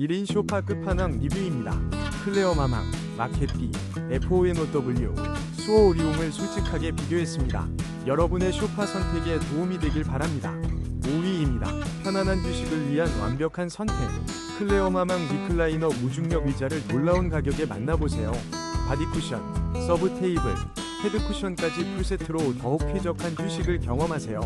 1인 쇼파 끝판왕 리뷰입니다. 클레어 마망, 마켓비, FONOW, 수호 오리움을 솔직하게 비교했습니다. 여러분의 쇼파 선택에 도움이 되길 바랍니다. 5위입니다. 편안한 휴식을 위한 완벽한 선택. 클레어 마망 리클라이너 무중력 의자를 놀라운 가격에 만나보세요. 바디 쿠션, 서브 테이블, 헤드 쿠션까지 풀세트로 더욱 쾌적한 휴식을 경험하세요.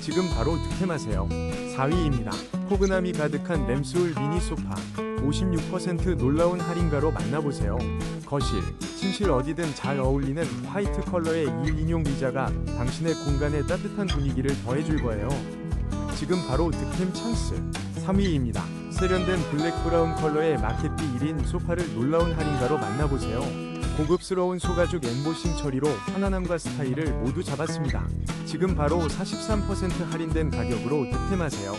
지금 바로 득템하세요. 4위입니다. 포근함이 가득한 램스울 미니 소파. 56% 놀라운 할인가로 만나보세요. 거실, 침실 어디든 잘 어울리는 화이트 컬러의 2인용 의자가 당신의 공간에 따뜻한 분위기를 더해줄 거예요. 지금 바로 득템 찬스 3위입니다. 세련된 블랙 브라운 컬러의 마켓비 1인 소파를 놀라운 할인가로 만나보세요. 고급스러운 소가죽 엠보싱 처리로 편안함과 스타일을 모두 잡았습니다. 지금 바로 43% 할인된 가격으로 득템하세요.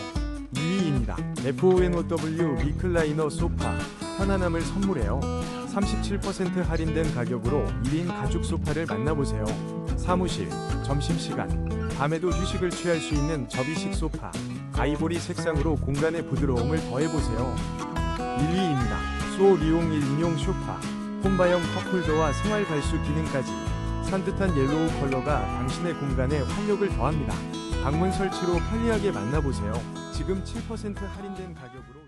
2위입니다. FONOW 리클라이너 소파 편안함을 선물해요. 37% 할인된 가격으로 1인 가죽 소파를 만나보세요. 사무실, 점심시간, 밤에도 휴식을 취할 수 있는 접이식 소파, 아이보리 색상으로 공간의 부드러움을 더해보세요. 1위입니다. 수호 리용 1인용 쇼파, 홈바형 컵홀더와 생활 발수 기능까지 산뜻한 옐로우 컬러가 당신의 공간에 활력을 더합니다. 방문 설치로 편리하게 만나보세요. 지금 7% 할인된 가격으로